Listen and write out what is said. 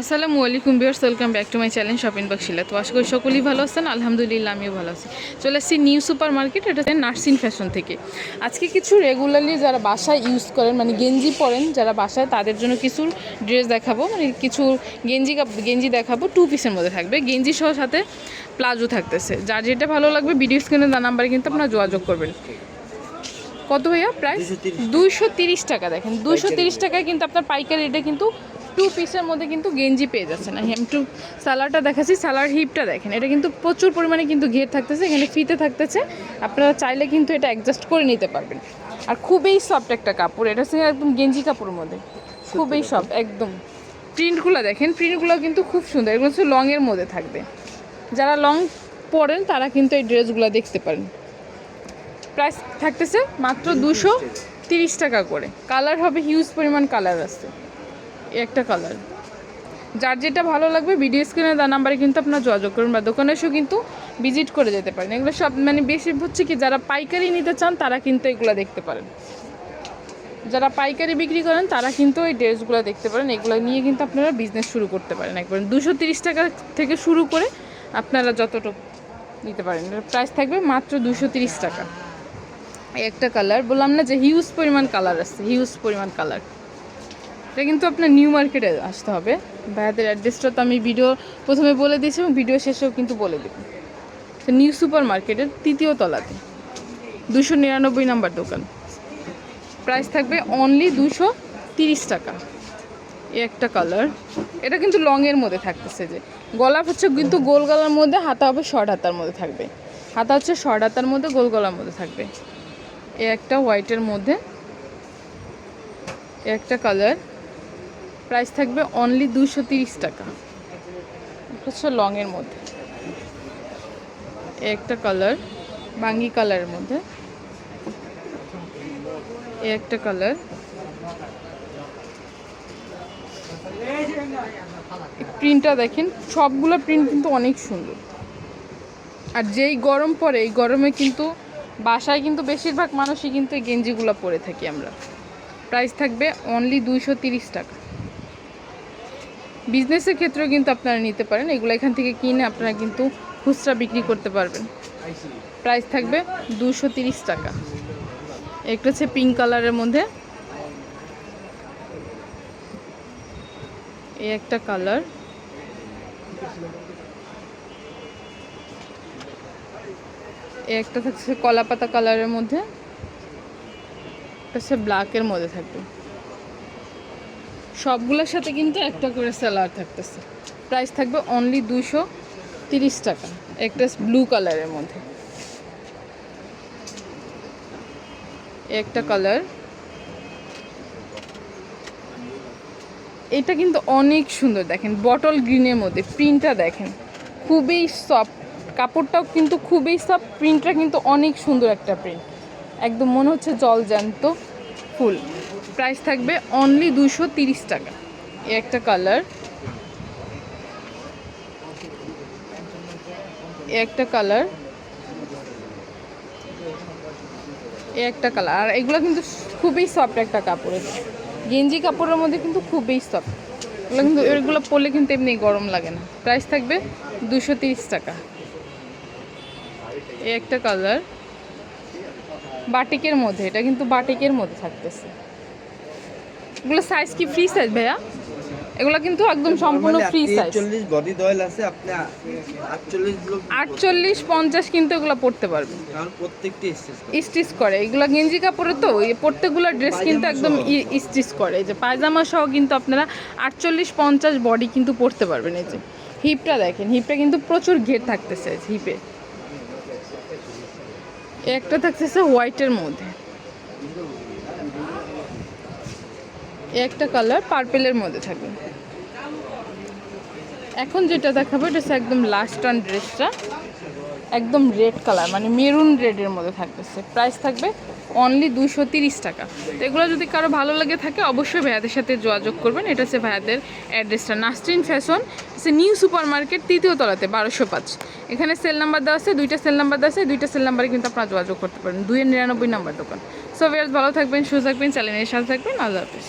আসসালামু আলাইকুম বিয়ার্স welcome back to my channel shopping বাক্সিলা তো আশা করি সকলেই ভালো আছেন আলহামদুলিল্লাহ আমিও ভালো আছি। চলে আসছি নিউ সুপার মার্কেট এটা হচ্ছে নার্সিং ফ্যাশন থেকে। আজকে কিছু রেগুলারলি যারা বাসায় ইউজ করেন মানে গেঞ্জি পরেন যারা বাসায় তাদের জন্য কিছু ড্রেস দেখাবো। মানে কিছু গেঞ্জি কাপ- গেঞ্জি দেখাবো টু পিসের মধ্যে থাকবে। গেঞ্জি সহ সাথে প্লাজো থাকতেছে। যার যেটা ভালো লাগবে ভিডিও স্ক্রিনে তার নাম্বারে কিন্তু আপনারা যোগাযোগ করবেন। কত ভাইয়া? প্রাইস দুইশো তিরিশ। টাকা দেখেন। দুইশো তিরিশ টাকায় কিন্তু আপনার পাইকারি রেটে কিন্তু টু পিসের মধ্যে কিন্তু গেঞ্জি পেয়ে যাচ্ছেন। আমি একটু সালারটা দেখাচ্ছি সালার হিপটা দেখেন। এটা কিন্তু প্রচুর পরিমাণে কিন্তু ঘের থাকতেছে এখানে ফিতে থাকতেছে। আপনারা চাইলে কিন্তু এটা অ্যাডজাস্ট করে নিতে পারবেন। আর খুবই সফট একটা কাপড় এটা হচ্ছে একদম গেঞ্জি কাপড়ের মধ্যে। খুবই সফট একদম। প্রিন্টগুলো দেখেন প্রিন্টগুলো কিন্তু খুব সুন্দর এগুলো হচ্ছে লংয়ের মধ্যে থাকবে। যারা লং পরেন তারা কিন্তু এই ড্রেসগুলো দেখতে পারেন। প্রাইস থাকতেছে মাত্র দুশো তিরিশ টাকা করে। কালার হবে হিউজ পরিমাণ কালার আছে। একটা কালার যার যেটা ভালো লাগবে ভিডিও স্ক্রিনে তার নাম্বারে কিন্তু আপনার যোগাযোগ করুন বা দোকানে এসেও কিন্তু ভিজিট করে যেতে পারেন। এগুলো সব মানে বেশি হচ্ছে কি, যারা পাইকারি নিতে চান তারা কিন্তু এগুলো দেখতে পারেন। যারা পাইকারি বিক্রি করেন তারা কিন্তু এই ড্রেসগুলো দেখতে পারেন। এগুলো নিয়ে কিন্তু আপনারা বিজনেস শুরু করতে পারেন একবার। দুশো তিরিশ টাকা থেকে শুরু করে আপনারা যতটুকু নিতে পারেন। প্রাইস থাকবে মাত্র দুশো তিরিশ টাকা। একটা কালার বললাম না যে হিউজ পরিমাণ কালার আছে হিউজ পরিমাণ কালার এটা কিন্তু আপনার নিউ মার্কেটে আসতে হবে। ভাইয়াদের অ্যাড্রেসটা তো আমি ভিডিও প্রথমে বলে দিয়েছি এবং ভিডিও শেষেও কিন্তু বলে দেবো। নিউ সুপার মার্কেটের তৃতীয় তলাতে। দুশো নিরানব্বই নাম্বার দোকান। প্রাইস থাকবে অনলি দুশো তিরিশ টাকা। এ একটা কালার এটা কিন্তু লংয়ের মধ্যে থাকতেছে যে। গলা হচ্ছে কিন্তু গোল গলার মধ্যে, হাতা হবে শর্ট হাতার মধ্যে থাকবে। হাতা হচ্ছে শর্ট হাতার মধ্যে, গোল গলার মধ্যে থাকবে। এ একটা হোয়াইটের মধ্যে। একটা কালার প্রাইস থাকবে অনলি দুশো তিরিশ টাকা। হচ্ছে লংয়ের মধ্যে। একটা কালার বাঙ্গি কালারের মধ্যে। এ একটা কালার প্রিন্টটা দেখেন, সবগুলো প্রিন্ট কিন্তু অনেক সুন্দর। আর যেই গরম পরে এই গরমে কিন্তু বাসায় কিন্তু বেশিরভাগ মানুষই কিন্তু এই গেঞ্জিগুলো পরে থাকি আমরা। প্রাইস থাকবে অনলি দুইশো টাকা। বিজনেসের ক্ষেত্রেও কিন্তু আপনারা নিতে পারেন। এগুলো এখান থেকে কিনে আপনারা কিন্তু খুচরা বিক্রি করতে পারবেন। প্রাইস থাকবে দুশো টাকা। একটা হচ্ছে পিঙ্ক কালারের মধ্যে। এই একটা কালার। এই একটা থাকছে কলাপাতা কালারের মধ্যে। একটা হচ্ছে ব্ল্যাকের মধ্যে থাকবে। সবগুলোর সাথে কিন্তু একটা করে স্যালার থাকতেছে। প্রাইস থাকবে অনলি দুশো তিরিশ টাকা। একটা ব্লু কালারের মধ্যে। একটা কালার এটা কিন্তু অনেক সুন্দর দেখেন বটল গ্রিনের মধ্যে প্রিন্টটা দেখেন। খুবই সফট কাপড়টাও কিন্তু খুবই সফট প্রিন্টটা কিন্তু অনেক সুন্দর একটা প্রিন্ট একদম মনে হচ্ছে জল জ্যান্ত ফুল। প্রাইস থাকবে অনলি দুশো তিরিশ টাকা। এ একটা কালার এ একটা কালার এ একটা কালার আর এগুলো কিন্তু খুবই সফট একটা কাপড়ের গেঞ্জি কাপড়ের মধ্যে কিন্তু খুবই সফট এগুলো কিন্তু এগুলো পরলে কিন্তু এমনি গরম লাগে না। প্রাইস থাকবে দুশো টাকা। এই একটা কালার বাটিকের মধ্যে। এটা কিন্তু বাটিকের মধ্যে থাকতেছে। এগুলো সাইজ কি ফ্রি সাইজ ভাইয়া? এগুলো কিন্তু একদম সম্পূর্ণ ফ্রি সাইজ চল্লিশ বডি দয়েল আছে আপনি আটচল্লিশ ব্লক আটচল্লিশ পঞ্চাশ কিন্তু এগুলো পড়তে পারবেন। কারণ প্রত্যেকটি এসেছে স্টিচ করে। এগুলো গেঞ্জি কাপড়ে তো এই প্রত্যেকগুলো ড্রেস কিন্তু একদম স্টিচ করে। এই যে পায়জামা সহ কিন্তু আপনারা আটচল্লিশ পঞ্চাশ বডি কিন্তু পরতে পারবেন। এই যে হিপটা দেখেন হিপটা কিন্তু প্রচুর ঘের থাকতেছে হিপে একটা থাকতেছে হোয়াইটের মধ্যে। একটা কালার পার্পেলের মধ্যে থাকবে। এখন যেটা দেখাবো, এটা হচ্ছে একদম লাস্ট অন ড্রেসটা একদম রেড কালার মানে মেরুন রেডের মধ্যে থাকতেছে। প্রাইস থাকবে অনলি দুশো তিরিশ টাকা। তো এগুলো যদি কারও ভালো লাগে থাকে, অবশ্যই ভাইয়াদের সাথে যোগাযোগ করবেন। এটা হচ্ছে ভাইয়াদের অ্যাড্রেসটা নাস্টিন ফ্যাশন হচ্ছে নিউ সুপার মার্কেট তৃতীয় তলাতে, বারোশো পাঁচ। এখানে সেল নাম্বার দেওয়া আছে, দুইটা সেল নাম্বার দেওয়া আছে, দুইটা সেল নাম্বারে কিন্তু আপনারা যোগাযোগ করতে পারেন। দুইয়ের নিরানব্বই নাম্বার দোকান। সো ভালো থাকবেন, সুস্থ থাকবেন চ্যানেলের সাথে থাকবেন। আল্লাহ হাফিজ।